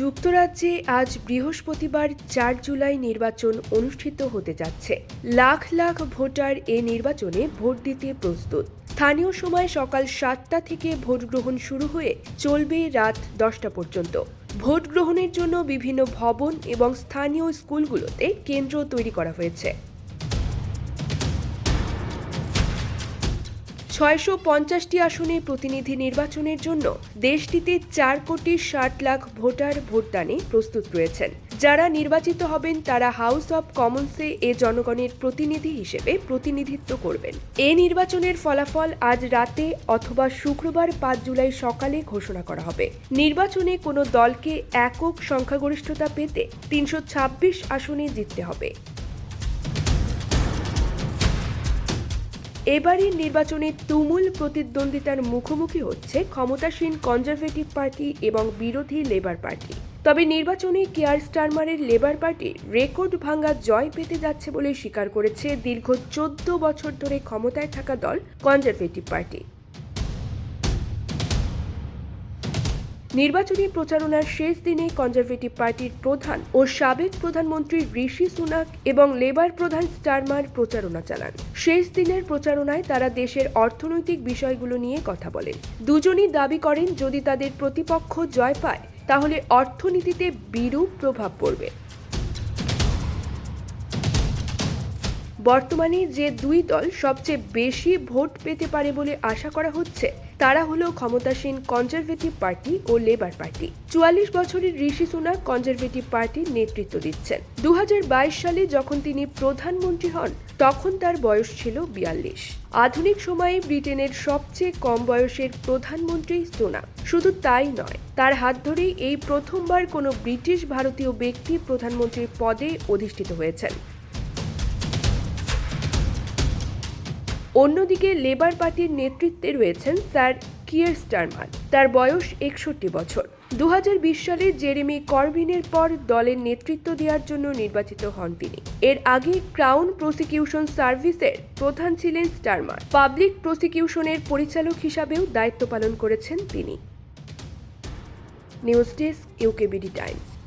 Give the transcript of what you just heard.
যুক্তরাজ্যে আজ বৃহস্পতিবার চার জুলাই নির্বাচন অনুষ্ঠিত হতে যাচ্ছে। লাখ লাখ ভোটার এ নির্বাচনে ভোট দিতে প্রস্তুত। স্থানীয় সময় সকাল সাতটা থেকে ভোট গ্রহণ শুরু হয়ে চলবে রাত দশটা পর্যন্ত। ভোট গ্রহণের জন্য বিভিন্ন ভবন এবং স্থানীয় স্কুলগুলোতে কেন্দ্র তৈরি করা হয়েছে। ছয়শো পঞ্চাশটি আসনে প্রতিনিধি নির্বাচনের জন্য দেশটিতে চার কোটি ষাট লাখ ভোটার ভোটদানে প্রস্তুত রয়েছেন। যারা নির্বাচিত হবেন, তারা হাউস অব কমন্সে এ জনগণের প্রতিনিধি হিসেবে প্রতিনিধিত্ব করবেন। এ নির্বাচনের ফলাফল আজ রাতে অথবা শুক্রবার পাঁচ জুলাই সকালে ঘোষণা করা হবে। নির্বাচনে কোনো দলকে একক সংখ্যাগরিষ্ঠতা পেতে তিনশো ছাব্বিশ আসনে জিততে হবে। এবারের নির্বাচনে তুমুল প্রতিদ্বন্দ্বিতার মুখোমুখি হচ্ছে ক্ষমতাসীন কনজারভেটিভ পার্টি এবং বিরোধী লেবার পার্টি। তবে নির্বাচনে কেয়ার স্টারমারের লেবার পার্টি রেকর্ড ভাঙ্গা জয় পেতে যাচ্ছে বলে স্বীকার করেছে দীর্ঘ চোদ্দ বছর ধরে ক্ষমতায় থাকা দল কনজারভেটিভ পার্টি। নির্বাচনী প্রচারণার শেষ দিনে কনজারভেটিভ পার্টির প্রধান ও সাবেক প্রধানমন্ত্রী ঋষি সুনাক এবং লেবার প্রধান স্টারমার প্রচারণা চালান। শেষ দিনের প্রচারণায় তারা দেশের অর্থনৈতিক বিষয়গুলো নিয়ে কথা বলেন। দুজনই দাবি করেন, যদি তাদের প্রতিপক্ষ জয় পায়, তাহলে অর্থনীতিতে বিরূপ প্রভাব পড়বে। বর্তমানে যে দুই দল সবচেয়ে বেশি ভোট পেতে পারে বলে আশা করা হচ্ছে, তারা হলো ক্ষমতাসীন কনজারভেটিভ পার্টি ও লেবার পার্টি। চুয়াল্লিশ বছরের ঋষি সুনাক কনজারভেটিভ পার্টির নেতৃত্ব দিচ্ছেন। দু হাজার বাইশ সালে যখন তিনি প্রধানমন্ত্রী হন, তখন তার বয়স ছিল বিয়াল্লিশ। আধুনিক সময়ে ব্রিটেনের সবচেয়ে কম বয়সের প্রধানমন্ত্রী সোনা শুধু তাই নয়, তার হাত ধরেই এই প্রথমবার কোনো ব্রিটিশ ভারতীয় ব্যক্তি প্রধানমন্ত্রীর পদে অধিষ্ঠিত হয়েছেন। অন্যদিকে লেবার পার্টির নেতৃত্বে রয়েছেন স্যার কিয়ার স্টারমার তার বয়স একষট্টি বছর। দু হাজার বিশ সালে জেরেমি করবিনের পর দলের নেতৃত্ব দেওয়ার জন্য নির্বাচিত হন তিনি। এর আগে ক্রাউন প্রসিকিউশন সার্ভিসের প্রধান ছিলেন স্টারমার পাবলিক প্রসিকিউশনের পরিচালক হিসাবেও দায়িত্ব পালন করেছেন তিনি। News desk UKBD Times.